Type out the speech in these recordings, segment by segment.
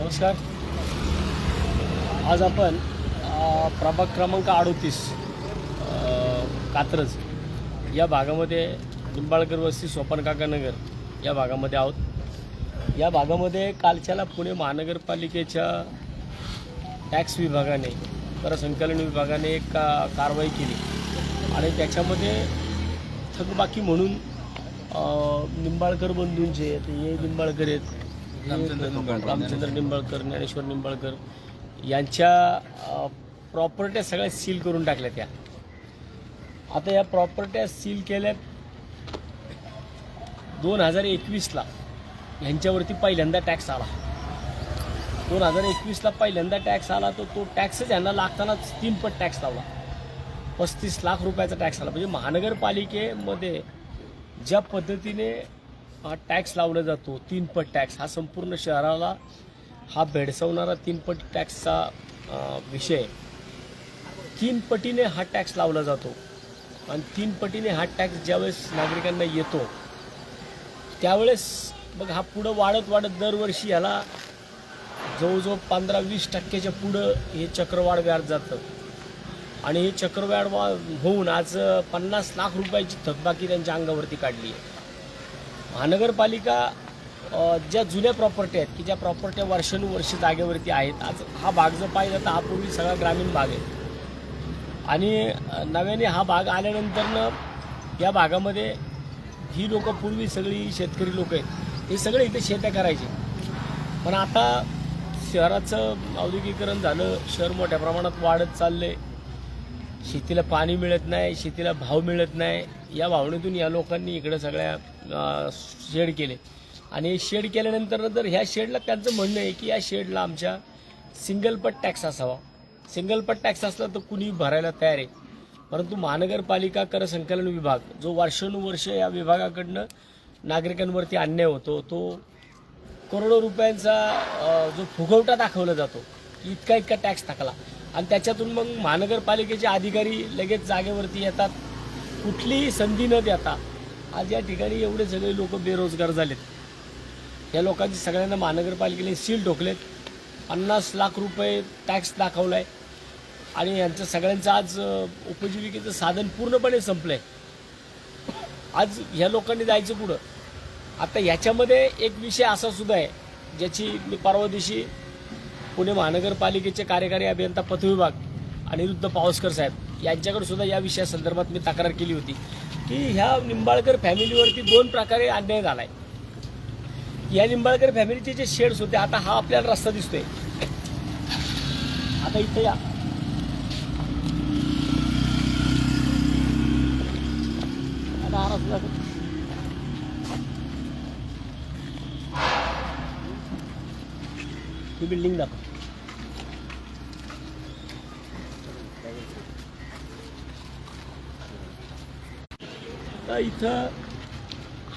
नमस्कार. आज आपण प्रभाग क्रमांक अडोतीस कात्रज या भागामध्ये निंबाळकर वस्ती सोपानकाकानगर या भागामध्ये आहोत. या भागामध्ये कालच्याला पुणे महानगरपालिकेच्या टॅक्स विभागाने करसंकलन विभागाने एक का कारवाई केली. आणि त्याच्यामध्ये थकबाकी म्हणून निंबाळकर बंधूंचे ते हे निंबाळकर आहेत रामचंद्र निंबाळकर ज्ञानेश्वर. निंबाळकर यांच्या प्रॉपर्ट्या सगळ्या सील करून टाकल्या त्या आता या प्रॉपर्ट्या सील केल्या दोन हजार एकवीसला ह्यांच्यावरती पहिल्यांदा टॅक्स आला. दोन हजार एकवीसला पहिल्यांदा टॅक्स आला तर तो टॅक्सच यांना लागतानाच तीन पट टॅक्स लावला. पस्तीस लाख रुपयाचा टॅक्स आला. म्हणजे महानगरपालिकेमध्ये ज्या पद्धतीने हा टॅक्स लावला जातो तीन पट टॅक्स हा संपूर्ण शहराला हा भेडसावणारा तीन पट टॅक्सचा विषय. तीन पटीने हा टॅक्स लावला जातो. आणि तीन पटीने हा टॅक्स ज्यावेळेस नागरिकांना येतो त्यावेळेस मग हा पुढं वाढत वाढत दरवर्षी ह्याला जवळजवळ पंधरा वीस टक्क्याच्या पुढं हे चक्रवाढ व्याज जातं. आणि हे चक्रवाढ वा होऊन आज पन्नास लाख रुपयाची थकबाकी त्यांच्या अंगावरती काढली आहे. महानगरपालिका ज्या जुन्या प्रॉपर्टी आहेत की ज्या प्रॉपर्ट्या वर्षानुवर्ष जागेवरती आहेत आज हा भाग जर पाहिजे तर हा पूर्वी सगळा ग्रामीण भाग आहे. आणि नव्याने हा भाग आल्यानंतरनं या भागामध्ये ही लोकं पूर्वी सगळी शेतकरी लोक आहेत. हे सगळे इथे शेत्या करायचे. पण आता शहराचं औद्योगिकरण झालं शहर मोठ्या प्रमाणात वाढत चालले शेतीला पाणी मिळत नाही शेतीला भाव मिळत नाही. या भावनेतून या लोकांनी इकडं सगळ्या शेड केले. आणि शेड केल्यानंतर जर ह्या शेडला त्यांचं म्हणणं आहे की या शेडला आमच्या सिंगल पट टॅक्स असावा. सिंगल पट टॅक्स असला तर कुणी भरायला तयार आहे. परंतु महानगरपालिका कर संकलन विभाग जो वर्षानुवर्ष या विभागाकडनं नागरिकांवरती अन्याय होतो तो करोडो रुपयांचा जो फुगवटा दाखवला जातो की इतका इतका टॅक्स टाकला. आणि त्याच्यातून मग महानगरपालिकेचे अधिकारी लगेच जागेवरती येतात. कुठलीही संधी न देता आज या ठिकाणी एवढे सगळे लोक बेरोजगार झालेत. या लोकांची सगळ्यांना महानगरपालिकेने सील ठोकलेत. पन्नास लाख रुपये टॅक्स दाखवला आहे आणि यांचं सगळ्यांचं आज उपजीविकेचं साधन पूर्णपणे संपलं आहे आज ह्या लोकांनी जायचं पुढं. आता ह्याच्यामध्ये एक विषय असा सुद्धा आहे ज्याची मी परवा दिवशी पुणे महानगरपालिकेचे कार्यकारी अभियंता पथविभाग अनिरुद्ध पावसकर साहेब यांच्याकडे सुद्धा या विषयासंदर्भात मी तक्रार केली होती. की ह्या निंबाळकर फॅमिलीवरती दोन प्रकारे अन्याय झाला आहे या निंबाळकर फॅमिलीचे जे शेड्स होते आता हा आपल्याला रस्ता दिसतोय. आता इथे या. आता हा रस्ता ही बिल्डिंग दाखव. तर इथं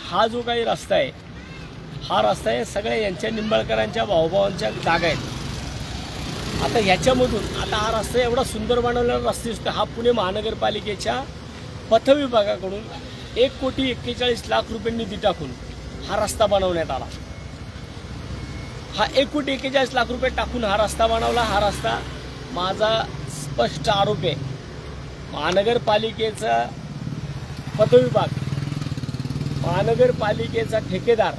हा जो काही रस्ता आहे हा रस्ता आहे सगळ्या यांच्या निंबाळकरांच्या भाऊभावांच्या जागा आहेत. आता ह्याच्यामधून आता हा रस्ता एवढा सुंदर बनवलेला रस्ता दिसतो हा पुणे महानगरपालिकेच्या पथविभागाकडून एक कोटी एक्केचाळीस लाख रुपये निधी टाकून हा रस्ता बनवण्यात आला. हा एक कोटी एक्केचाळीस लाख रुपये टाकून हा रस्ता बनवला. हा रस्ता माझा स्पष्ट आरोप आहे. महानगरपालिकेचा पथविभाग महानगरपालिकेचा ठेकेदार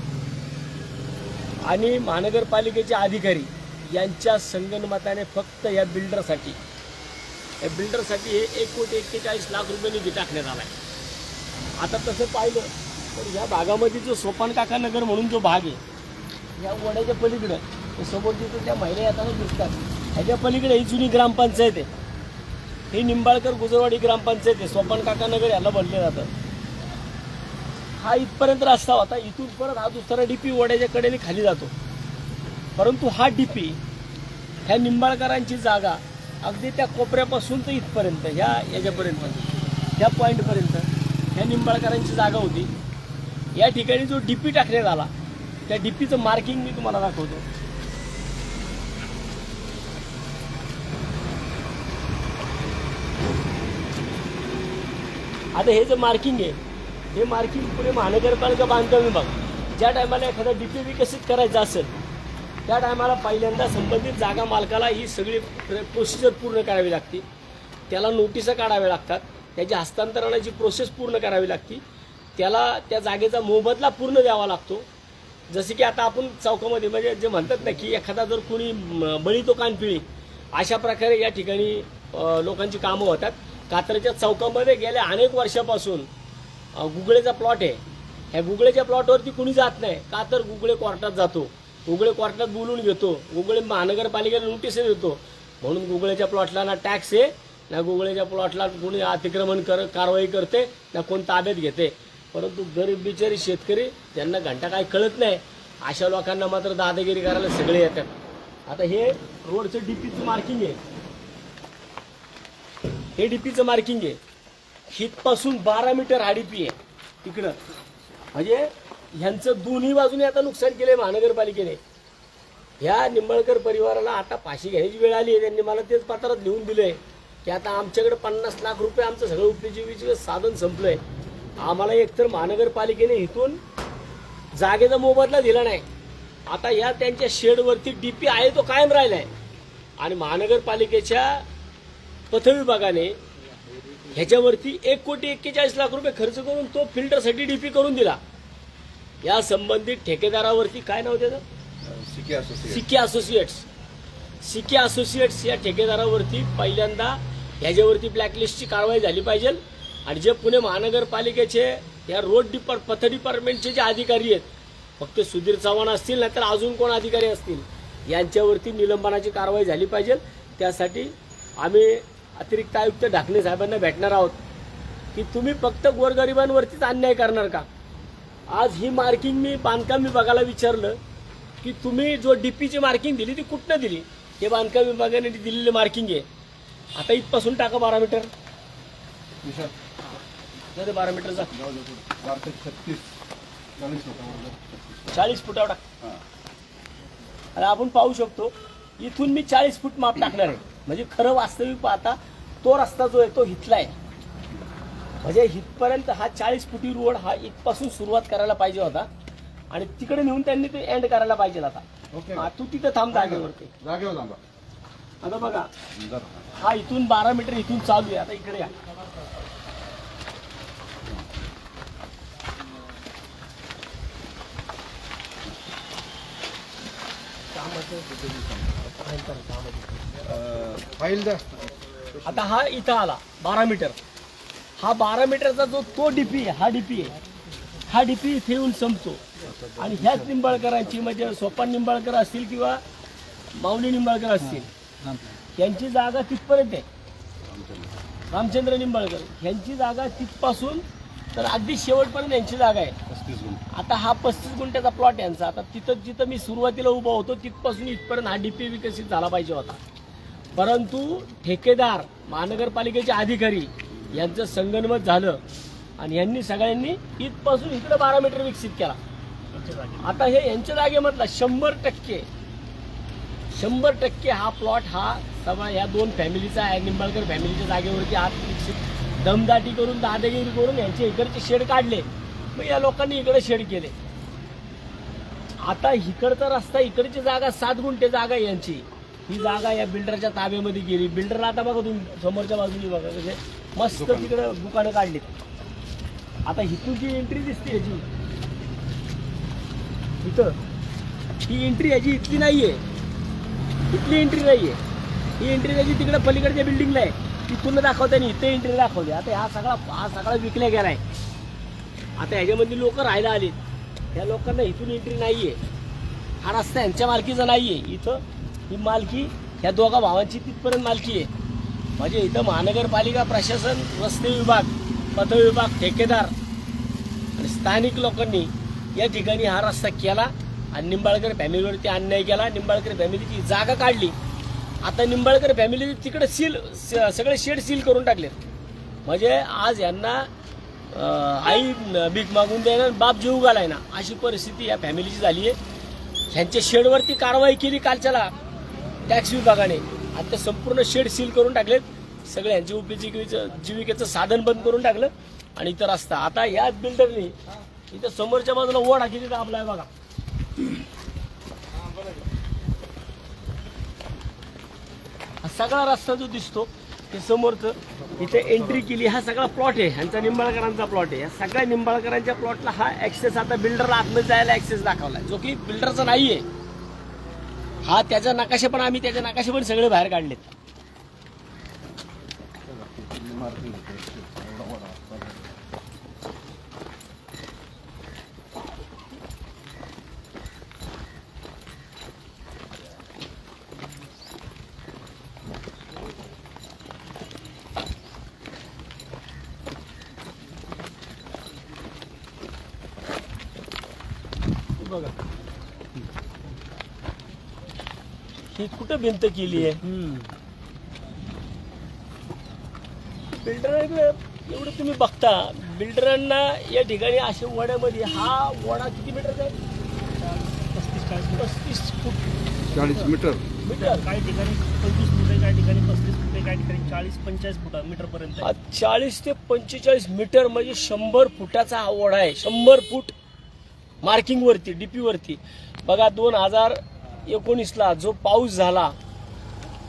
आणि महानगरपालिकेचे अधिकारी यांच्या संगणमताने फक्त या बिल्डरसाठी. या बिल्डरसाठी हे एक कोटी एक्केचाळीस लाख रुपये निधी टाकण्यात आला आहे आता तसं पाहिलं तर ह्या भागामध्ये जो सोपान काका नगर म्हणून जो भाग आहे या वड्याच्या पलीकडं समोर तिथं त्या महिला येताना दिसतात. ह्याच्या पलीकडे ही जुनी ग्रामपंचायत आहे. हे निंबाळकर गुजरवाडी ग्रामपंचायत आहे. सोपान काकानगर याला म्हणलं जातं. हा इथपर्यंत रस्ता होता. इथून परत हा दुसरा डीपी वड्याच्या कडेने खाली जातो. परंतु हा डीपी ह्या निंबाळकरांची जागा अगदी त्या कोपऱ्यापासून तर इथपर्यंत ह्या याच्यापर्यंत ह्या पॉईंटपर्यंत ह्या निंबाळकरांची जागा होती. या ठिकाणी जो डीपी टाकण्यात आला त्या डीपीचं मार्किंग मी तुम्हाला दाखवतो. आता हे जे मार्किंग आहे हे मार्किंग पुणे महानगरपालिका बांधकाम विभाग ज्या टायमाला एखादा डीपी विकसित करायचा असेल त्या टायमाला पहिल्यांदा संबंधित जागा मालकाला ही सगळी प्रोसिजर पूर्ण करावी लागते. त्याला नोटिसा काढाव्या लागतात त्याची हस्तांतरणाची प्रोसेस पूर्ण करावी लागते. त्याला त्या जागेचा मोबदला पूर्ण द्यावा लागतो. जसे की आता आपण चौकामध्ये म्हणजे जे म्हणतात ना की एखादा जर कोणी म, बळी तो कानपिळी अशा प्रकारे या ठिकाणी लोकांची कामं होतात. कात्रच्या चौकामध्ये गेल्या अनेक वर्षापासून गुगळेचा प्लॉट आहे. ह्या गुगळेच्या प्लॉटवरती कुणी जात नाही. का तर गुगळे कोर्टात जातो. गुगळे कोर्टात बोलून घेतो. गुगळे महानगरपालिकेला नोटीस देतो. म्हणून गुगळेच्या प्लॉटला ना टॅक्स आहे ना गुगळेच्या प्लॉटला कोणी अतिक्रमण कर कारवाई करते ना कोण ताब्यात घेते. परंतु गरीब बिचारी शेतकरी ज्यांना घंटा काय कळत नाही अशा लोकांना मात्र दादागिरी करायला सगळे येतात. आता हे रोडचं डीपीचं मार्किंग आहे. हे डीपीचं मार्किंग आहे. हितपासून बारा मीटर हा डीपी आहे. तिकडं म्हणजे ह्यांचं दोन्ही बाजूने आता नुकसान केलंय महानगरपालिकेने. ह्या निंबाळकर परिवाराला आता फाशी घ्यायची वेळ आली आहे. त्यांनी मला तेच पत्रात लिहून दिलंय की आता आमच्याकडे पन्नास लाख रुपये आमचं सगळं उपजीविकेचं साधन संपलंय. आम्हाला एकतर महानगरपालिकेने इथून जागेचा मोबदला दिला नाही. आता या त्यांच्या शेडवरती डीपी आहे तो कायम राहिला आहे आणि महानगरपालिकेच्या पथविभागाने ह्याच्यावरती एक कोटी एक्केचाळीस लाख रुपये खर्च करून तो फिल्टरसाठी डीपी करून दिला. या संबंधित ठेकेदारावरती काय नाव त्याचं? सिकी असोसिएट सिके असोसिएट्स. सिके असोसिएट्स या ठेकेदारावरती पहिल्यांदा ह्याच्यावरती ब्लॅकलिस्टची कारवाई झाली पाहिजे. आणि जे पुणे महानगरपालिकेचे या रोड डिपार्ट पथ डिपार्टमेंटचे जे अधिकारी आहेत फक्त सुधीर चव्हाण असतील नाहीतर अजून कोण अधिकारी असतील यांच्यावरती निलंबनाची कारवाई झाली पाहिजे. त्यासाठी आम्ही अतिरिक्त आयुक्त ढाकणे साहेबांना भेटणार आहोत की तुम्ही फक्त गोरगरिबांवरतीच अन्याय करणार का? आज ही मार्किंग मी बांधकाम विभागाला विचारलं की तुम्ही जो डीपीची मार्किंग दिली ती कुठनं दिली? हे बांधकाम विभागाने दिलेली मार्किंग आहे. आता इथपासून टाका बारा मीटर. दे बारा मीटरचा चाळीस फुटावर टाक. आणि आपण पाहू शकतो इथून मी चाळीस फूट माप टाकणार आहे. म्हणजे खरं वास्तविक पाहता तो रस्ता जो आहे तो हिथला आहे. म्हणजे हितपर्यंत हा चाळीस फुटी रोड हा इथपासून सुरुवात करायला पाहिजे होता. आणि तिकडे नेऊन त्यांनी ते एंड करायला पाहिजे आता. ओके हा, तू तिथं थांब जागेवरती. जागेवर थांबा. आता बघा हा इथून बारा मीटर इथून चालू आहे. आता इकडे या. फाईल आता हा इथं आला बारा मीटर. हा बारा मीटरचा जो तो डीपी आहे हा डीपी आहे. हा डीपी इथे येऊन संपतो. आणि ह्याच निंबाळकरांची म्हणजे सोपान निंबाळकर असतील किंवा माऊली निंबाळकर असतील यांची जागा तिथपर्यंत आहे. रामचंद्र निंबाळकर यांची जागा तिथपासून तर अगदी शेवटपर्यंत यांची जागा आहे. पस्तीस गुण आता हा पस्तीस गुंठ्याचा प्लॉट यांचा. आता तिथं जिथं मी सुरुवातीला उभा होतो तिथपासून इथपर्यंत हा डीपी विकसित झाला पाहिजे होता. परंतु ठेकेदार महानगरपालिकेचे अधिकारी यांचं संगनमत झालं आणि यांनी सगळ्यांनी इथपासून इकडे बारा मीटर विकसित केला. आता हे यांच्या जागेमधला शंभर टक्के शंभर टक्के हा प्लॉट हा सगळा या दोन फॅमिलीचा आहे निंबाळकर फॅमिलीच्या जागेवरती हात विकसित दमदाटी करून दादागिरी करून यांचे इकडचे शेड काढले. मग या लोकांनी इकडे शेड केले. आता इकडचा रस्ता इकडची जागा सात गुंठे जागा आहे यांची. ही जागा या बिल्डरच्या ताब्यामध्ये गेली. बिल्डरला आता बघा तुम्ही समोरच्या बाजूने बघा कसे मस्त. तिकडे दुकानं काढलीत. आता इथून जी एंट्री दिसते याची. इथं. ही एंट्री याची इथली नाहीये. इथली एंट्री नाहीये. ही एंट्री त्याची तिकडे पलीकडच्या बिल्डिंगला आहे. तिथून दाखवते आणि इथे एंट्री दाखवते. आता हा सगळा हा सगळा विकल्या गेलाय. आता ह्याच्यामध्ये लोक राहायला आलीत. या लोकांना इथून एंट्री नाहीये. हा रस्ता यांच्या मालकीचा नाहीये. इथं ही मालकी ह्या दोघा भावांची तिथपर्यंत मालकी आहे. म्हणजे इथं महानगरपालिका प्रशासन रस्ते विभाग पथ विभाग ठेकेदार आणि स्थानिक लोकांनी या ठिकाणी हा रस्ता केला आणि निंबाळकर फॅमिलीवरती अन्याय केला. निंबाळकर फॅमिलीची जागा काढली. आता निंबाळकर फॅमिली तिकडे सील स- सगळे शेड सील करून टाकले म्हणजे आज यांना आई भीक मागून द्यायला बाप जीव घालाय ना. अशी परिस्थिती या फॅमिलीची झाली आहे ह्यांच्या शेडवरती कारवाई केली कालच्याला टॅक्स विभागाने. आता संपूर्ण शेड सील करून टाकलेत. सगळे यांच्या उपजीविकेचं जीविकेचं साधन बंद करून टाकलं. आणि इथं रस्ता. आता याच बिल्डरनी इथं समोरच्या बाजूला ओढा किती आपला आहे बघा. सगळा रस्ता जो दिसतो ते समोरचं इथे एंट्री केली हा सगळा प्लॉट आहे. ह्यांचा निंबाळकरांचा प्लॉट आहे. या सगळ्या निंबाळकरांच्या प्लॉटला हा ऍक्सेस आता बिल्डरला आतमध्ये जायला ऍक्सेस दाखवला जो की बिल्डरचा नाहीये. हा त्याचा नकाशे पण आम्ही त्याचे नकाशे पण सगळे बाहेर काढलेत हे बघा ही कुठं भिंत केली आहे? बिल्डर एवढं तुम्ही बघता बिल्डरांना या ठिकाणी अशा वड्यामध्ये हा वडा किती मीटरचा आहे? पस्तीस चाळीस पस्तीस फूट. चाळीस मीटर. मीटर. काही ठिकाणी पंचवीस फुट आहे काही ठिकाणी पस्तीस फुट आहे काही ठिकाणी चाळीस पंचेचाळीस फुट मीटर पर्यंत हा चाळीस ते पंचेचाळीस मीटर म्हणजे शंभर फुटाचा हा ओढा आहे. शंभर फूट मार्किंगवरती डीपी वरती बघा दोन हजार एकोणीसला जो पाऊस झाला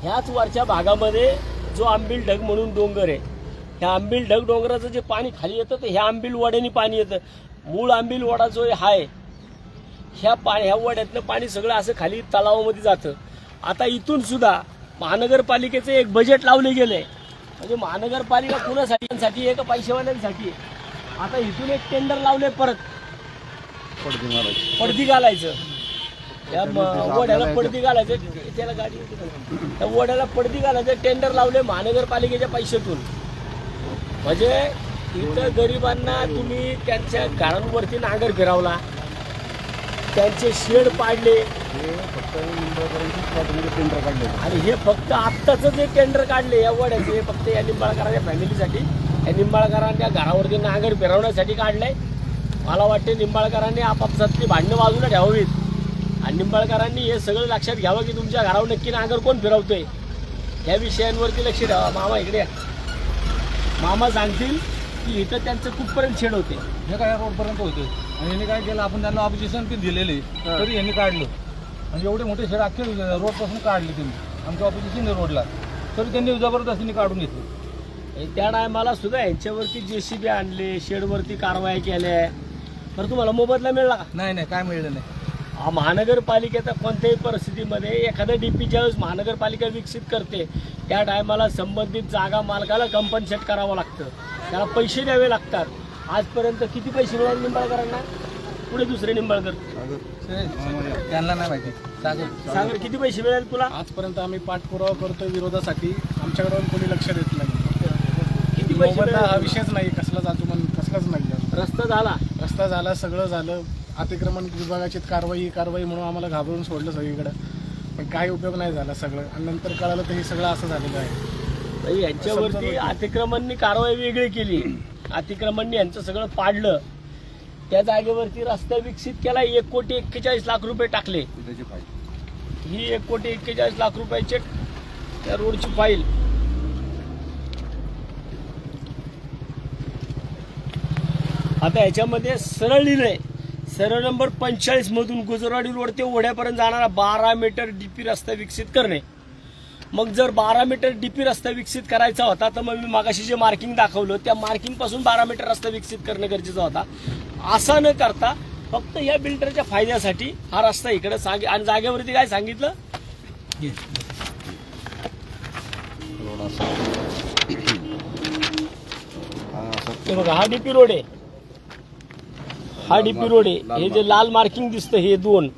ह्याच वरच्या भागामध्ये जो आंबील ढग म्हणून डोंगर आहे ह्या आंबील ढग डोंगराचं जे पाणी खाली येतं ते ह्या आंबील वड्याने पाणी येतं. मूळ आंबील वडा जो आहे ह्या पाणी ह्या वड्यातनं पाणी सगळं असं खाली तलावामध्ये जातं. आता इथून सुद्धा महानगरपालिकेचं एक बजेट लावले गेले म्हणजे महानगरपालिका कुणासाठी साठी आहे का पैसेवाल्यांसाठी? आता इथून एक टेंडर लावले परत. पडदी घालायचं. त्या वड्याला पडदी घालायचं त्याला गाडी त्या वड्याला पडदी घालायचं टेंडर लावले महानगरपालिकेच्या पैशातून. म्हणजे इथं गरिबांना तुम्ही त्यांच्या घरांवरती नांगर फिरवला. त्यांचे शेड पाडले. टेंडर काढले आणि हे फक्त आत्ताच जे टेंडर काढले या वड्याचे फक्त या निंबाळकरांच्या फॅमिलीसाठी या निंबाळकरांच्या घरावरती नांगर फिरवण्यासाठी काढलंय. मला वाटते निंबाळकरांनी आपापसातली भांडणं बाजूला ठेवावीत. आणि निंबाळकरांनी हे सगळं लक्षात घ्यावं की तुमच्या घरावर नक्की नांगर कोण फिरवतोय? या विषयांवरती लक्ष ठेवा मामा इकडे. मामा सांगतील की इथं त्यांचं कुठपर्यंत छेड होते? हे काय रोडपर्यंत होते? आणि यांनी काय केलं? आपण त्यांना ऑब्जेक्शन पण दिलेले. तरी यांनी काढलं. आणि एवढे मोठे शेड अख्खे रोडपासून काढले त्यांनी. आमच्या ऑपोजिशन रोडला. तरी त्यांनी जबरदस्तीने काढून घेतले. त्या टायमाला सुद्धा यांच्यावरती जेसीबी आणले शेडवरती कारवाया केल्या. तर तुम्हाला मोबदला मिळला नाही नाही काय मिळलं नाही. महानगरपालिकेचा कोणत्याही परिस्थितीमध्ये एखाद्या डीपी ज्यावेळेस महानगरपालिका विकसित करते त्या टायमाला संबंधित जागा मालकाला कंपन्सेट करावं लागतं. त्याला पैसे द्यावे लागतात. आजपर्यंत किती पैसे मिळाले निंबाळकरांना? पुढे दुसरे निंबाळकर. त्यांना नाही माहिती. सागर. सागर किती पैसे मिळाले तुला? आजपर्यंत आम्ही पाठपुरावा करतोय विरोधासाठी. आमच्याकडे कोणी लक्ष देत नाही. किती पैसे हा विषयच नाही. कसलाच अजून कसलाच नाही. रस्ता झाला. रस्ता झाला सगळं झालं. अतिक्रमण विभागाची कारवाई कारवाई म्हणून आम्हाला घाबरून सोडलं सगळीकडे. पण काही उपयोग नाही झाला सगळं. आणि नंतर कळालं तर हे सगळं असं झालेलं आहे. यांच्यावरती अतिक्रमणनी कारवाई वेगळी केली. अतिक्रमणनी यांचं सगळं पाडलं. त्या जागेवरती रस्ता विकसित केला. एक कोटी एक्केचाळीस लाख रुपये टाकले. ही एक कोटी एक्केचाळीस लाख रुपयाचे त्या रोडची फाईल. आता याच्यामध्ये सरळ लिहिलंय सरळ नंबर पंचेचाळीस मधून गुजराडी रोड ते ओढ्यापर्यंत जाणारा बारा मीटर डीपी रस्ता विकसित करणे. मग जर बारा मीटर डीपी रस्ता विकसित करायचा होता तर मग मी मागाशी जे मार्किंग दाखवलं त्या मार्किंगपासून बारा मीटर रस्ता विकसित करणं गरजेचा होता. असा न करता फक्त या बिल्डरच्या फायद्यासाठी हा रस्ता इकडे सांग आणि जागेवरती काय सांगितलं? हा बघा हा डीपी रोड आहे. हा डीपी रोड आहे हे जे लाल मार्किंग दिसतं हे दोन.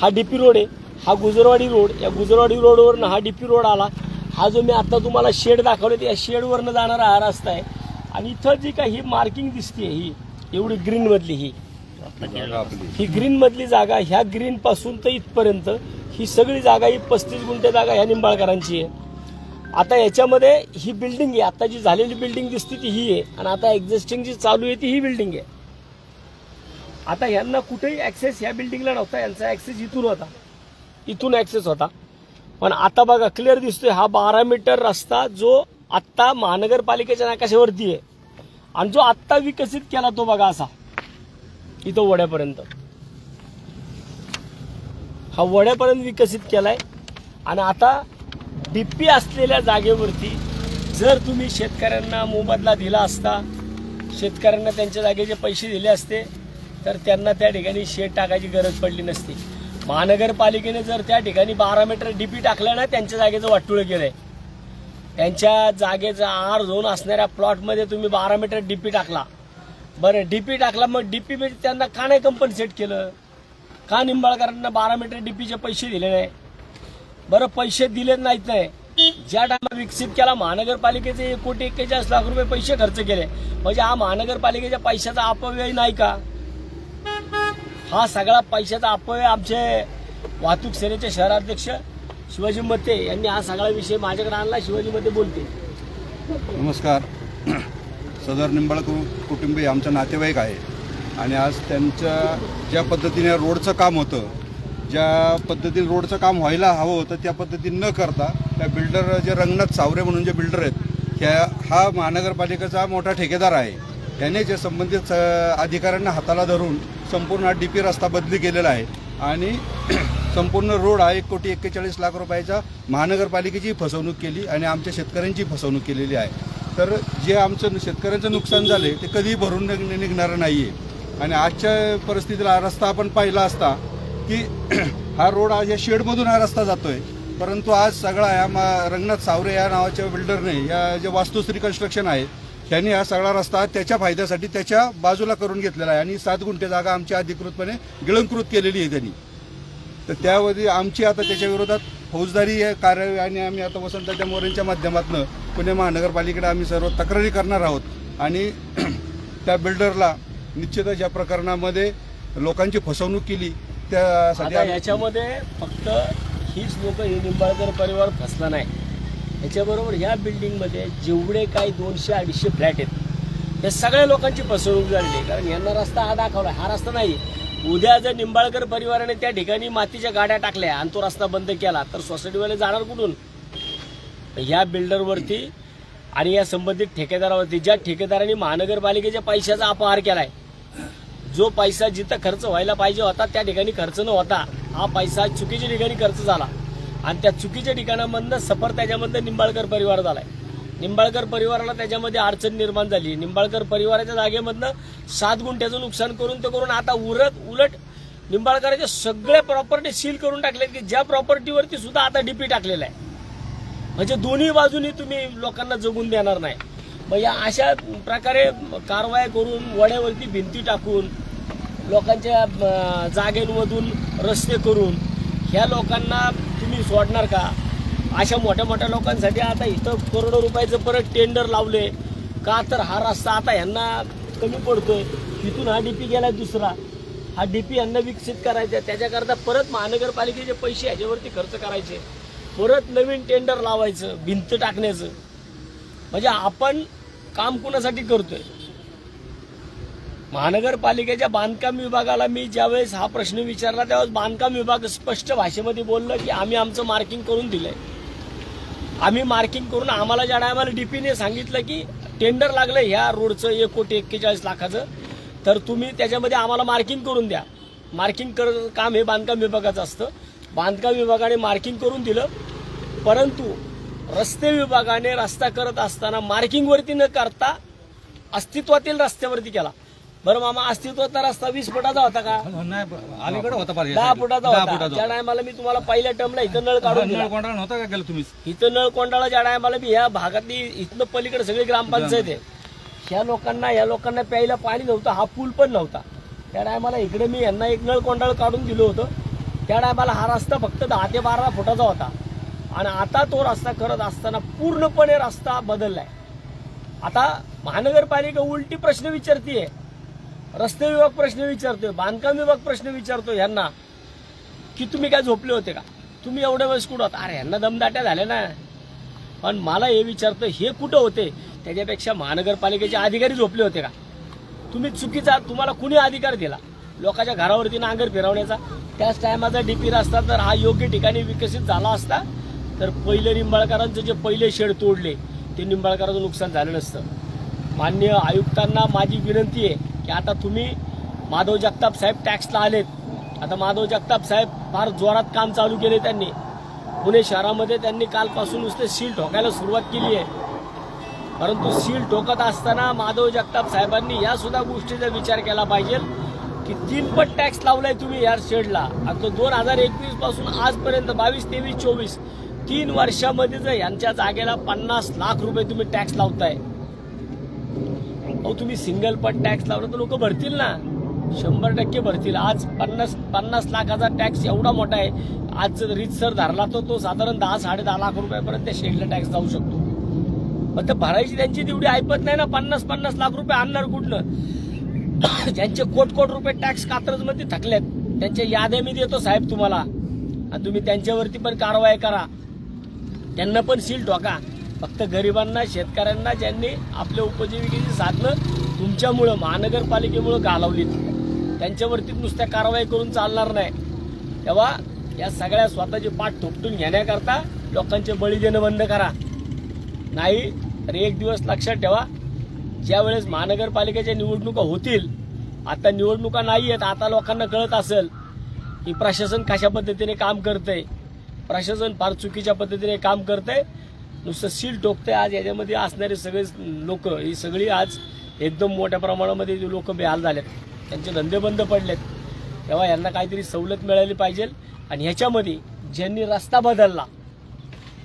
हा डीपी रोड आहे हा गुजरवाडी रोड. या गुजरवाडी रोडवरनं हा डीपी रोड आला. हा जो मी आता तुम्हाला शेड दाखवले या शेडवरनं जाणारा हा रस्ता आहे. आणि इथं जी काही ही मार्किंग दिसते ही एवढी ग्रीन मधली ही. ही ग्रीन मधली जागा ह्या ग्रीन पासून तर इथपर्यंत ही सगळी जागा ही पस्तीस गुंठे जागा ह्या निंबाळकरांची आहे. आता याच्यामध्ये ही बिल्डिंग आहे. आता जी झालेली बिल्डिंग दिसते ती ही आहे. आणि आता एक्झिस्टिंग जी चालू आहे ती ही बिल्डिंग आहे. आता यांना कुठेही ॲक्सेस ह्या बिल्डिंगला नव्हता यांचा ॲक्सेस इथून होता. इथून ॲक्सेस होता. पण आता बघा क्लिअर दिसतोय हा बारा मीटर रस्ता जो आत्ता महानगरपालिकेच्या नकाशावरती आहे. आणि जो आत्ता विकसित केला तो बघा असा. इथं वड्यापर्यंत. हा वड्यापर्यंत विकसित केलाय. आणि आता डीपी असलेल्या जागेवरती जर तुम्ही शेतकऱ्यांना मोबदला दिला असता शेतकऱ्यांना त्यांच्या जागेचे पैसे दिले असते तर त्यांना त्या ठिकाणी शेड टाकायची गरज पडली नसती. महानगरपालिकेने जर त्या ठिकाणी बारा मीटर डीपी टाकलं ना त्यांच्या जागेचं वाटुळं आहे त्यांच्या जागेचा आर झोन असणाऱ्या प्लॉटमध्ये तुम्ही बारा मीटर डीपी टाकला. बरं डीपी टाकला मग डीपी म्हणजे त्यांना का नाही कंपन्सेट केलं? का निंबाळकरांना बारा मीटर डीपीचे पैसे दिले नाही? बरं पैसे दिले नाहीत नाही. ज्या टायमा विकसित केला महानगरपालिकेचे एक कोटी एक्केचाळीस लाख रुपये पैसे खर्च केले. म्हणजे हा महानगरपालिकेच्या पैशाचा अपव्यय नाही का? हा सगळा पैशाचा अपव्यय आमचे वाहतूक सेनेचे शहराध्यक्ष शिवाजी मते यांनी हा सगळा विषय माझ्याकडे आणला शिवाजी मते बोलते नमस्कार. सदर निंबाळ कु- कुटुंबीय आमचा नातेवाईक आहे. आणि आज त्यांच्या ज्या पद्धतीने रोडचं काम होतं ज्या पद्धतीने रोडचं काम व्हायला हवं होतं त्या पद्धतीने न करता त्या बिल्डर जे रंगनाथ सावरे म्हणून जे बिल्डर आहेत त्या हा महानगरपालिकेचा मोठा ठेकेदार आहे. त्याने जे संबंधित अधिकाऱ्यांना हाताला धरून संपूर्ण हा डी पी रस्ता बदली केलेला आहे. आणि संपूर्ण रोड हा एक कोटी एक्केचाळीस लाख रुपयाचा महानगरपालिकेची फसवणूक केली आणि आमच्या शेतकऱ्यांची फसवणूक केलेली आहे. तर जे आमचं शेतकऱ्यांचं नुकसान झाले ते कधीही भरून निघणारं नाही आहे आणि आजच्या परिस्थितीला हा रस्ता आपण पाहिला असता की हा रोड आज या शेडमधून हा रस्ता जातो आहे परंतु आज सगळा या मा- रंगनाथ सावरे या नावाच्या बिल्डरने या जे वास्तुश्री कन्स्ट्रक्शन आहे त्यांनी हा सगळा रस्ता त्याच्या फायद्यासाठी त्याच्या बाजूला करून घेतलेला आहे. आणि सात गुंठे जागा आमची अधिकृतपणे गिळंकृत केलेली आहे त्यांनी. तर त्यामध्ये आमची आता त्याच्या विरोधात फौजदारी आहे कार्यवाही आणि आम्ही आता वसंत मोरेंच्या माध्यमातून पुणे महानगरपालिकेकडे आम्ही सर्व तक्रारी करणार आहोत. आणि त्या बिल्डरला निश्चितच या प्रकरणामध्ये लोकांची फसवणूक केली. त्यासाठी याच्यामध्ये फक्त हीच लोक हे निंबाळकर परिवार फसला नाही. याच्याबरोबर ह्या बिल्डिंगमध्ये जेवढे काही दोनशे अडीचशे फ्लॅट आहेत या सगळ्या लोकांची फसवणूक झालेली आहे. कारण यांना रस्ता हा दाखवला हा रस्ता नाही. उद्या जर निंबाळकर परिवाराने त्या ठिकाणी मातीच्या गाड्या टाकल्या आणि तो रस्ता बंद केला तर सोसायटीवाले जाणार कुठून? ह्या बिल्डरवरती आणि या संबंधित ठेकेदारावरती ज्या ठेकेदारांनी महानगरपालिकेच्या पैशाचा अपहार केलाय जो पैसा जिथं खर्च व्हायला पाहिजे होता त्या ठिकाणी खर्च न होता हा पैसा चुकीच्या ठिकाणी खर्च झाला. आणि त्या चुकीच्या ठिकाणामधनं सफर त्याच्यामधनं निंबाळकर परिवार झालाय. निंबाळकर परिवाराला त्याच्यामध्ये अडचण निर्माण झाली. निंबाळकर परिवाराच्या जागेमधनं सात गुंठ्याचं नुकसान करून ते करून आता उरत उलट निंबाळकरांचे सगळे प्रॉपर्टी सील करून टाकले की ज्या प्रॉपर्टीवरती सुद्धा आता डीपी टाकलेला आहे. म्हणजे दोन्ही बाजूनी तुम्ही लोकांना जगून देणार नाही. मग या अशा प्रकारे कारवाया करून वड्यावरती भिंती टाकून लोकांच्या जागेंमधून रस्ते करून ह्या लोकांना तुम्ही सोडणार का? अशा मोठ्या मोठ्या लोकांसाठी आता इथं करोडो रुपयाचं परत टेंडर लावले. का तर हा रस्ता आता ह्यांना कमी पडतोय. इथून हा डी पी गेला दुसरा. हा डी पी यांना विकसित करायचा त्याच्याकरता परत महानगरपालिकेचे पैसे ह्याच्यावरती खर्च करायचे. परत नवीन टेंडर लावायचं भिंत टाकण्याचं. म्हणजे आपण काम कुणासाठी करतोय? महानगरपालिकेच्या बांधकाम विभागाला मी ज्यावेळेस हा प्रश्न विचारला त्यावेळेस बांधकाम विभाग स्पष्ट भाषेमध्ये बोललं की आम्ही आमचं मार्किंग करून दिलंय. आम्ही मार्किंग करून आम्हाला ज्या टायमाला डीपीने सांगितलं की टेंडर लागलं ह्या रोडचं एक कोटी एक्केचाळीस लाखाचं तर तुम्ही त्याच्यामध्ये आम्हाला मार्किंग करून द्या. मार्किंग कर काम हे बांधकाम विभागाचं असतं. बांधकाम विभागाने मार्किंग करून दिलं परंतु रस्ते विभागाने रस्ता करत असताना मार्किंगवरती न करता अस्तित्वातील रस्त्यावरती केला. बरं मामा अस्तित्वाचा रस्ता वीस फुटाचा होता का? नाही अलीकडे होता पाहिजे दहा फुटाचा होता. त्या टायमाला मी तुम्हाला पहिल्या टर्मला इथं नळ काढून दिला. कोंडाळा नव्हता का गेला तुम्ही? इथं नळकोंडाला ज्या टायमाला बी ह्या भागातली इथनं पलीकडे सगळी ग्रामपंचायत आहे. ह्या लोकांना ह्या लोकांना प्यायला पाणी नव्हतं हा पूल पण नव्हता. त्या टायमाला इकडे मी यांना एक नळकोंडाळ काढून दिलं होतं. त्या टायमाला हा रस्ता फक्त दहा ते बारा फुटाचा होता. आणि आता तो रस्ता करत असताना पूर्णपणे रस्ता बदललाय. आता महानगरपालिका उलटी प्रश्न विचारतीये. रस्ते विभाग प्रश्न विचारतोय बांधकाम विभाग प्रश्न विचारतो ह्यांना. की तुम्ही काय झोपले होते का? तुम्ही एवढ्या वेळेस कुठं होता? अरे ह्यांना दमदाट्या झाल्या ना. पण मला हे विचारतं हे कुठं होते? त्याच्यापेक्षा महानगरपालिकेचे अधिकारी झोपले होते का? तुम्ही चुकीचा तुम्हाला कुणी अधिकार दिला? लोकांच्या घरावरती नांगर फिरवण्याचा. त्याच टायमाचा डीपी रस्ता तर हा योग्य ठिकाणी विकसित झाला असता तर पहिले निंबाळकरांचं जे पहिले शेड तोडले ते निंबाळकरांचं नुकसान झालं नसतं. मान्य आयुक्तांना माझी विनंती आहे की आता तुम्ही माधव जगताप साहेब टॅक्सला आलेत. आता माधव जगताप साहेब फार जोरात काम चालू केले त्यांनी. पुणे शहरामध्ये त्यांनी कालपासून नुसते सील ठोकायला सुरुवात केली आहे. परंतु सील ठोकत असताना माधव जगताप साहेबांनी या सुद्धा गोष्टीचा विचार केला पाहिजे की तीनपट टॅक्स लावलाय तुम्ही या शेडला आणि तो दोन हजार एकवीसपासून आजपर्यंत बावीस तेवीस चोवीस तीन वर्षामध्ये जर यांच्या जागेला पन्नास लाख रुपये तुम्ही टॅक्स लावताय अहो तुम्ही सिंगल पण टॅक्स लावला तर लोक भरतील ना. शंभर टक्के भरतील. आज पन्नास पन्नास लाखाचा टॅक्स एवढा मोठा आहे. आज रीतसर धरला तर तो साधारण दहा साडे दहा लाख रुपयापर्यंत त्या शेडला टॅक्स जाऊ शकतो. पण ते भरायची त्यांची तेवढी ऐपत नाही ना. पन्नास पन्नास लाख रुपये आणणार कुठलं? ज्यांचे कोट कोट रुपये टॅक्स कात्रजमध्ये थकलेत त्यांच्या याद्या मी देतो साहेब तुम्हाला. आणि तुम्ही त्यांच्यावरती पण कारवाई करा. त्यांना पण सील ठोका. फक्त गरिबांना शेतकऱ्यांना ज्यांनी आपल्या उपजीविकेची साधनं तुमच्यामुळं महानगरपालिकेमुळं घालवलीत. त्यांच्यावरती नुसत्या कारवाई करून चालणार नाही. तेव्हा या सगळ्या स्वतःची पाठ थोपटून घेण्याकरता लोकांचे बळी देणं बंद करा. नाही तर एक दिवस लक्षात ठेवा ज्या वेळेस महानगरपालिकेच्या निवडणुका होतील आता निवडणुका नाही आहेत आता लोकांना कळत असेल की प्रशासन कशा पद्धतीने काम करतंय. प्रशासन फार चुकीच्या पद्धतीने काम करतंय. नुसतं सील टोकतंय. आज याच्यामध्ये असणारे सगळे लोक ही सगळी आज एकदम मोठ्या प्रमाणामध्ये लोक बेहाल झालेत. त्यांचे धंदे बंद पडलेत. तेव्हा यांना काहीतरी सवलत मिळाली पाहिजे. आणि ह्याच्यामध्ये ज्यांनी रस्ता बदलला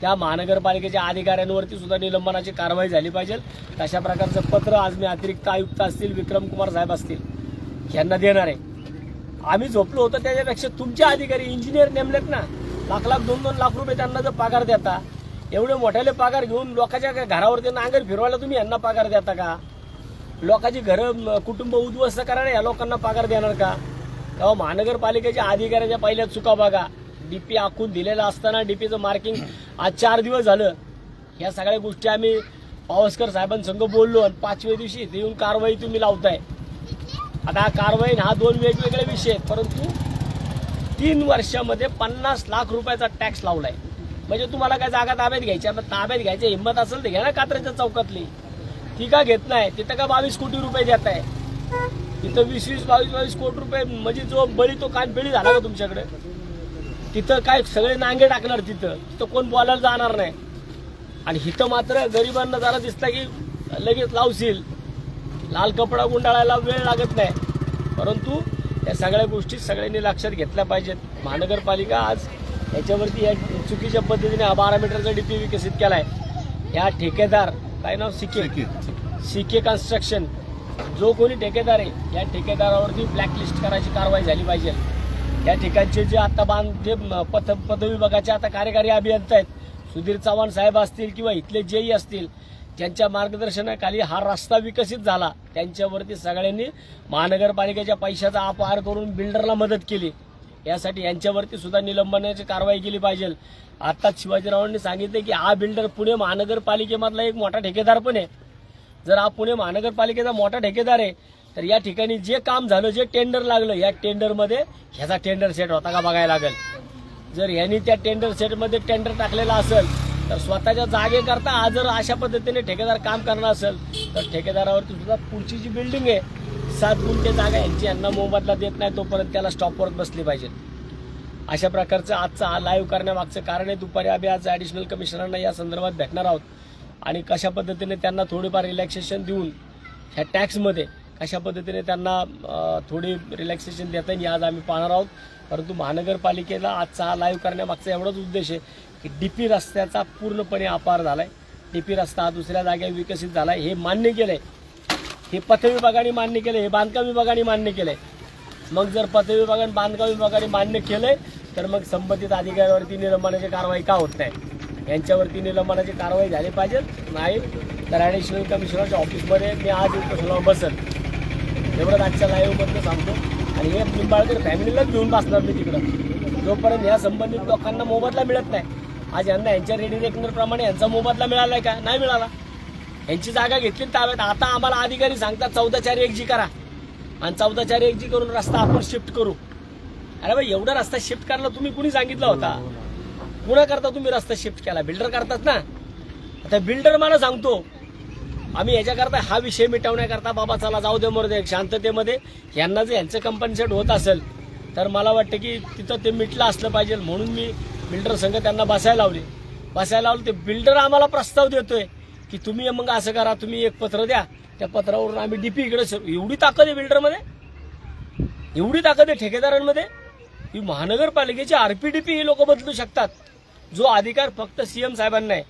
त्या महानगरपालिकेच्या अधिकाऱ्यांवरती सुद्धा निलंबनाची कारवाई झाली पाहिजे. तशा प्रकारचं पत्र आज मी अतिरिक्त आयुक्त असतील विक्रम कुमार साहेब असतील यांना देणार आहे. आम्ही झोपलो होतो त्याच्यापेक्षा तुमचे अधिकारी इंजिनियर नेमलेत ना. लाख लाख दोन दोन लाख रुपये त्यांना जर पगार देता एवढे मोठ्याले पगार घेऊन लोकांच्या घरावरती नांगर फिरवायला तुम्ही यांना पगार देता का? लोकांची घरं कुटुंब उद्ध्वस्त करायला या लोकांना पगार देणार का? तेव्हा महानगरपालिकेच्या अधिकाऱ्याच्या पहिल्या चुका बघा. डीपी आखून दिलेला असताना डीपीचं मार्किंग आज चार दिवस झालं. ह्या सगळ्या गोष्टी आम्ही पावसकर साहेबांसंग बोललो आणि पाचव्या दिवशी देऊन येऊन कारवाई तुम्ही लावताय. आता कारवाई हा दोन वेगवेगळे विषय आहेत परंतु तीन वर्षामध्ये पन्नास लाख रुपयाचा टॅक्स लावलाय. म्हणजे तुम्हाला काय जागा ताब्यात घ्यायची ताब्यात घ्यायची हिंमत असेल तर घ्या ना कात्र्याच्या चौकातली. ती का घेत नाही? तिथं का बावीस कोटी रुपये देत आहे? तिथं वीस वीस बावीस बावीस कोटी रुपये म्हणजे जो बळी तो कान बेळी झाला का तुमच्याकडे? तिथं काय सगळे नांगे टाकणार तिथं? तिथं कोण बोलायला जाणार नाही. आणि इथं मात्र गरिबांना जरा दिसतं की लगेच लावशील. लाल कपडा गुंडाळायला वेळ लागत नाही. परंतु या सगळ्या गोष्टी सगळ्यांनी लक्षात घेतल्या पाहिजेत. महानगरपालिका आज याच्यावरती या चुकीच्या पद्धतीने हा बारा मीटरचा डीपी विकसित केलाय. या ठेकेदार काय नाव? सिके. सिके. कन्स्ट्रक्शन. जो कोणी ठेकेदार आहे या ठेकेदारावरती ब्लॅकलिस्ट करायची कारवाई झाली पाहिजे. या ठिकाणचे जे आता बांध जे पथ पदविभागाचे आता कार्यकारी अभियंता आहेत. सुधीर चव्हाण साहेब असतील किंवा इथले जेई असतील ज्यांच्या मार्गदर्शनाखाली हा रस्ता विकसित झाला. त्यांच्यावरती सगळ्यांनी महानगरपालिकेच्या पैशाचा अपहार करून बिल्डरला मदत केली. यासाठी यांच्यावरती सुद्धा निलंबनाची कारवाई केली पाहिजे. आताच शिवाजीरावांनी सांगितले की हा बिल्डर पुणे महानगरपालिकेमधला एक मोठा ठेकेदार पण आहे. जर हा पुणे महानगरपालिकेचा मोठा ठेकेदार आहे तर या ठिकाणी जे काम झालं जे टेंडर लागलं या टेंडरमध्ये ह्याचा टेंडर सेट होता का बघायला लागेल. जर यांनी त्या टेंडर सेटमध्ये टेंडर टाकलेला असेल तर स्वतःच्या जागेकरता आज जर अशा पद्धतीने ठेकेदार काम करणार असेल तर ठेकेदारावरती सुद्धा पुढची जी बिल्डिंग आहे सात गुंठे जागा यांची यांना मोबदला देत नाही तोपर्यंत त्याला स्टॉपवर बसली पाहिजे. अशा प्रकारचं आजचा लाईव्ह करण्यामागचं कारण आहे दुपारी आम्ही आज ॲडिशनल कमिशनरना या संदर्भात भेटणार आहोत. आणि कशा पद्धतीने त्यांना थोडीफार रिलॅक्सेशन देऊन ह्या टॅक्समध्ये कशा पद्धतीने त्यांना थोडी रिलॅक्सेशन देता येईल आज आम्ही पाहणार आहोत. परंतु महानगरपालिकेला आजचा हा लाईव्ह करण्यामागचा एवढाच उद्देश आहे की डी पी रस्त्याचा पूर्णपणे अपार झाला आहे डी पी रस्ता हा दुसऱ्या जागेवर विकसित झाला आहे हे मान्य केलं आहे हे पथ विभागाने मान्य केलं हे बांधकाम विभागाने मान्य केलंय मग जर पथ विभागाने बांधकाम विभागाने मान्य केलंय तर मग संबंधित अधिकाऱ्यावरती निलंबनाची कारवाई का होत नाही? यांच्यावरती निलंबनाची कारवाई झाली पाहिजे? नाही. तर ॲडिशनल कमिशनरच्या ऑफिसमध्ये मी आज उपोषणावर बसल एवढंच आजच्या लाईव्हमधनं सांगतो. आणि हे निंबाळकर फॅमिलीलाच घेऊन बसणार मी तिकडं. जोपर्यंत ह्या संबंधित लोकांना मोबदला मिळत नाही. आज यांना यांच्या रेडी रेकनरप्रमाणे यांचा मोबदला मिळाला आहे का? नाही मिळाला. यांची जागा घेतली ताब्यात आता आम्हाला अधिकारी सांगतात चौदा चार एक जी करा. आणि चौदा चार एक जी करून रस्ता आपण शिफ्ट करू. अरे भाई एवढा रस्ता शिफ्ट करायला तुम्ही कुणी सांगितला होता? कुणा करता तुम्ही रस्ता शिफ्ट केला? बिल्डर करतात ना. आता बिल्डर मला सांगतो आम्ही याच्याकरता हा विषय मिटवण्याकरता बाबा चला जाऊ दे मरू दे शांततेमध्ये. यांना जर यांचं कंपन्सेट होत असेल तर मला वाटतं की तिथं ते मिटलं असलं पाहिजे. म्हणून मी बिल्डर संघ त्यांना बसायला लावले. बसायला लावले ते बिल्डर आम्हाला प्रस्ताव देतोय. की तुम्ही मग असं करा तुम्ही एक पत्र द्या. त्या पत्रावरून आम्ही डीपी इकडे एवढी ताकद आहे बिल्डरमध्ये? एवढी ताकद आहे ठेकेदारांमध्ये? ही महानगरपालिकेची आरपीडीपी ही लोक बदलू शकतात. जो अधिकार फक्त सीएम साहेबांना आहे.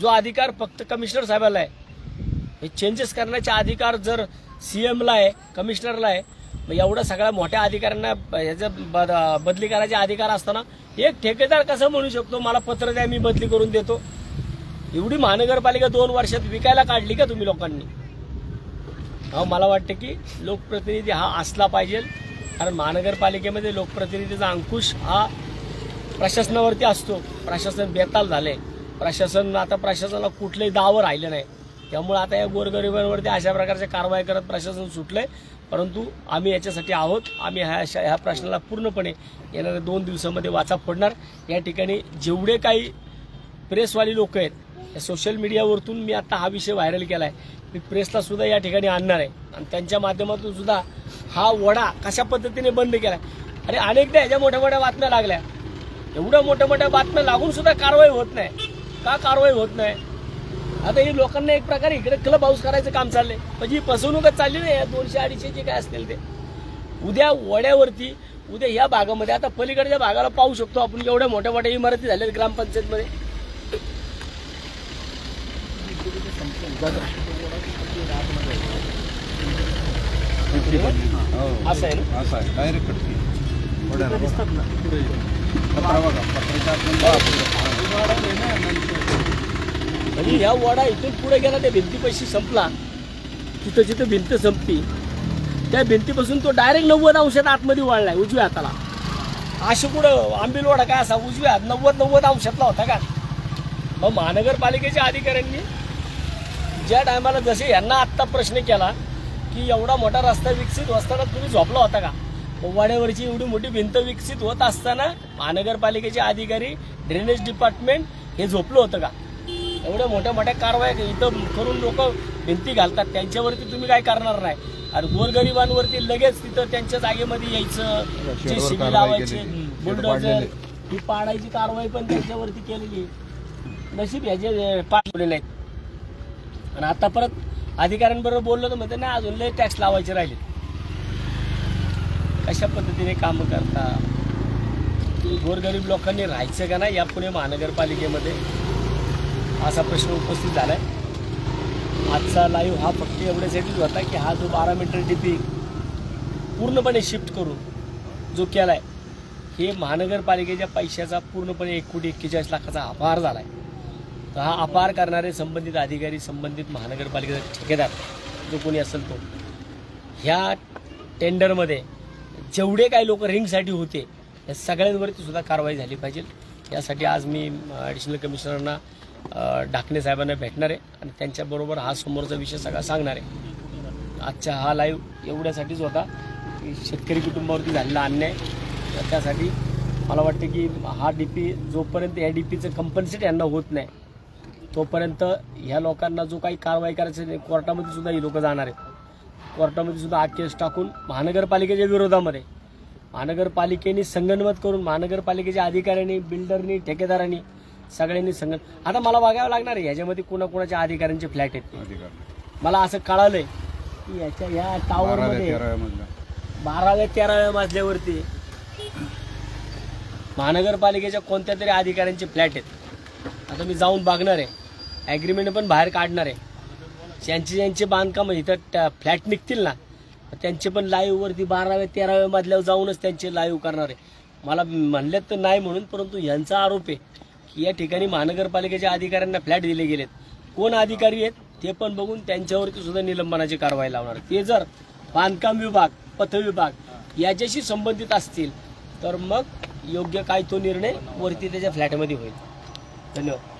जो अधिकार फक्त कमिशनर साहेबाला आहे. हे चेंजेस करण्याचे अधिकार जर सीएमला आहे कमिशनरला आहे मग एवढ्या सगळ्या मोठ्या अधिकाऱ्यांना ह्याचं बद- बदली करायचे अधिकार असताना एक ठेकेदार कसं म्हणू शकतो मला पत्र द्या मी बदली करून देतो. एवढी महानगरपालिका दोन वर्षात विकायला काढली का तुम्ही लोकांनी? अहो मला वाटतं की लोकप्रतिनिधी हा असला पाहिजे. कारण महानगरपालिकेमध्ये लोकप्रतिनिधीचा अंकुश हा प्रशासनावरती असतो. प्रशासन बेताल झाले प्रशासन आता प्रशासनाला कुठलंही दावं राहिलं नाही. त्यामुळे आता या गोरगरिबांवरती अशा प्रकारच्या कारवाई करत प्रशासन सुटलंय. परंतु आम्ही याच्यासाठी आहोत. आम्ही ह्या अशा- ह्या प्रश्नाला पूर्णपणे येणाऱ्या दोन दिवसामध्ये वाचा फोडणार. या ठिकाणी जेवढे काही प्रेसवाली लोक आहेत या सोशल मीडियावरतून मी आता हा विषय व्हायरल केला आहे मी प्रेसला सुद्धा या ठिकाणी आणणार आहे. आणि त्यांच्या माध्यमातून सुद्धा हा वडा कशा पद्धतीने बंद केला आणि अनेकदा ह्याच्या मोठ्या मोठ्या बातम्या लागल्या. एवढ्या मोठ्या मोठ्या बातम्या लागून सुद्धा कारवाई होत नाही. का कारवाई होत नाही? आता ही लोकांना एक प्रकारे इकडे क्लब हाऊस करायचं काम चाललंय. म्हणजे ही फसवणूकच चालली नाही या दोनशे अडीचशे जे काय असतील ते. उद्या वड्यावरती उद्या ह्या भागामध्ये आता पलीकडच्या भागाला पाहू शकतो आपण एवढ्या मोठ्या मोठ्या इमारती झाल्यात ग्रामपंचायतमध्ये. असं आहे ना? असं आहे. डायरेक्ट कटकी वड्याला बघा. दिसतात ना. पत्रा बघा. पत्राच्या आतून म्हणजे ह्या वडा इथून पुढे गेला त्या भिंतीपाशी संपला. तिथं जिथं भिंत संपती त्या भिंतीपासून तो डायरेक्ट नव्वद अंशात आतमध्ये वळलाय उजव्या हाताला. अशी कुठं आंबील वडा काय असा उजव्या नव्वद नव्वद अंशातला होता का? मग महानगरपालिकेच्या अधिकाऱ्यांनी ज्या टायमाला जसे यांना आत्ता प्रश्न केला की एवढा मोठा रस्ता विकसित असताना तुम्ही झोपला होता का? मग वाड्यावरची एवढी मोठी भिंत विकसित होत असताना महानगरपालिकेचे अधिकारी ड्रेनेज डिपार्टमेंट हे झोपलं होतं का? एवढ्या मोठ्या मोठ्या कारवाया इथं करून लोक भिंती घालतात. त्यांच्यावरती तुम्ही काय करणार नाही? आणि गोरगरिबांवरती लगेच तिथं त्यांच्या जागेमध्ये यायचं लावायचे बुलडोजर. ही पाडायची कारवाई पण त्यांच्यावरती केलेली. नशीब ह्याचे पाठवले नाहीत आणि आता परत अधिकाऱ्यांबरोबर बोललो तर म्हणते नाही अजून लय टॅक्स लावायचे राहिले कशा पद्धतीने कामं करता? गोरगरीब लोकांनी राहायचं का नाही या पुणे महानगरपालिकेमध्ये? असा प्रश्न उपस्थित झालाय. आजचा लाईव्ह हा फक्त एवढ्यासाठीच होता की हा जो बारा मीटर डीपी पूर्णपणे शिफ्ट करून जो केलाय हे महानगरपालिकेच्या पैशाचा पूर्णपणे एक कोटी एक्केचाळीस लाखाचा आभार झाला आहे तर हा अपार करणारे संबंधित अधिकारी संबंधित महानगरपालिकेचा ठेकेदार जो कोणी असेल तो ह्या टेंडरमध्ये जेवढे काही लोक रिंगसाठी होते या सगळ्यांवरती सुद्धा कारवाई झाली पाहिजे. यासाठी आज मी ॲडिशनल कमिशनरना ढाकणे साहेबांना भेटणार आहे आणि त्यांच्याबरोबर हा समोरचा विषय सगळा सांगणार आहे. आजचा हा लाईव्ह एवढ्यासाठीच होता की शेतकरी कुटुंबावरती झालेला अन्याय त्यासाठी मला वाटतं की हा डी पी जोपर्यंत या डी पीचं कंपन्सेट यांना होत नाही तोपर्यंत ह्या लोकांना जो काही कारवाई करायचं नाही कोर्टामध्ये सुद्धा ही लोक जाणार आहेत. कोर्टामध्ये सुद्धा हा केस टाकून महानगरपालिकेच्या विरोधामध्ये महानगरपालिकेने संगनमत करून महानगरपालिकेच्या अधिकाऱ्यांनी बिल्डरनी ठेकेदारांनी सगळ्यांनी संगन आता मला बघावं लागणार आहे ह्याच्यामध्ये कोणाकोणाच्या अधिकाऱ्यांचे फ्लॅट आहेत. मला असं कळालंय की याच्या ह्या टावरमध्ये बाराव्या तेराव्या मजल्यावरती महानगरपालिकेच्या कोणत्या तरी अधिकाऱ्यांचे फ्लॅट आहेत. आता मी जाऊन बघणार आहे. ॲग्रीमेंट पण बाहेर काढणार आहे. ज्यांचे ज्यांचे बांधकाम इथं फ्लॅट निघतील ना त्यांचे पण लाईव्हवरती बाराव्या तेराव्या मधल्यावर जाऊनच त्यांचे लाईव्ह करणार आहे. मला म्हणलेत तर नाही म्हणून परंतु यांचा आरोप आहे की या ठिकाणी महानगरपालिकेच्या अधिकाऱ्यांना फ्लॅट दिले गेलेत. कोण अधिकारी आहेत ते पण बघून त्यांच्यावरती सुद्धा निलंबनाची कारवाई लावणार. ते जर बांधकाम विभाग पथ विभाग याच्याशी संबंधित असतील तर मग योग्य काय तो निर्णय वरती त्याच्या फ्लॅटमध्ये होईल. धन्यवाद.